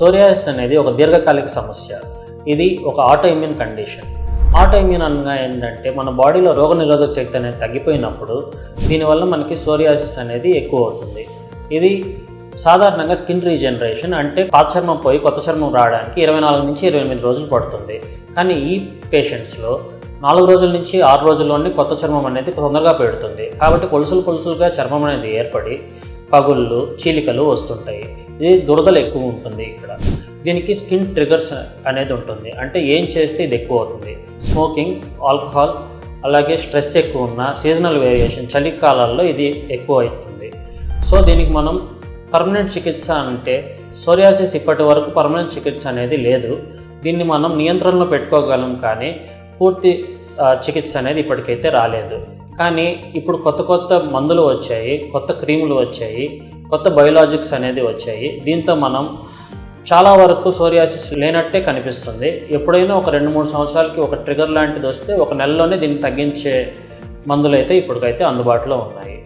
Psoriasis అనేది ఒక దీర్ఘకాలిక సమస్య. ఇది ఒక ఆటోఇమ్యూన్ కండిషన్ ఆటోఇమ్యూన్ అనగా ఏంటంటే మన బాడీలో రోగ నిరోధక శక్తి అనేది తగ్గిపోయినప్పుడు దీనివల్ల మనకి సోరియాసిస్ అనేది ఎక్కువ అవుతుంది. ఇది సాధారణంగా స్కిన్ రీజనరేషన్ అంటే పాత చర్మం పోయి కొత్త చర్మం రావడానికి ఇరవై నాలుగు నుంచి ఇరవై ఎనిమిది రోజులు పడుతుంది. కానీ ఈ పేషెంట్స్లో నాలుగు రోజుల నుంచి ఆరు రోజుల్లోనే కొత్త చర్మం అనేది తొందరగా పెడుతుంది. కాబట్టి కొలుసులు కొలుసులుగా చర్మం అనేది ఏర్పడి పగుళ్ళు చీలికలు వస్తుంటాయి. ఇది దురదలు ఎక్కువ ఉంటుంది ఇక్కడ. దీనికి స్కిన్ ట్రిగర్స్ అనేది ఉంటుంది. అంటే ఏం చేస్తే ఇది ఎక్కువ అవుతుంది? స్మోకింగ్ ఆల్కహాల్ అలాగే స్ట్రెస్ ఎక్కువ ఉన్న సీజనల్ వేరియేషన్ చలికాలాల్లో ఇది ఎక్కువ అవుతుంది. సో దీనికి మనం పర్మనెంట్ చికిత్స అంటే సోరియాసిస్ ఇప్పటి వరకు పర్మనెంట్ చికిత్స అనేది లేదు. దీన్ని మనం నియంత్రణలో పెట్టుకోగలం కానీ పూర్తి చికిత్స అనేది ఇప్పటికైతే రాలేదు. కానీ ఇప్పుడు కొత్త కొత్త మందులు వచ్చాయి కొత్త క్రీములు వచ్చాయి కొత్త బయోలాజిక్స్ అనేది వచ్చాయి. దీంతో మనం చాలా వరకు సోరియాసిస్ లేనట్టే కనిపిస్తుంది. ఎప్పుడైనా ఒక రెండు మూడు సంవత్సరాలకి ఒక ట్రిగర్ లాంటిది వస్తే ఒక నెలలోనే దీన్ని తగ్గించే మందులు అయితే ఇప్పటికైతే అందుబాటులో ఉన్నాయి.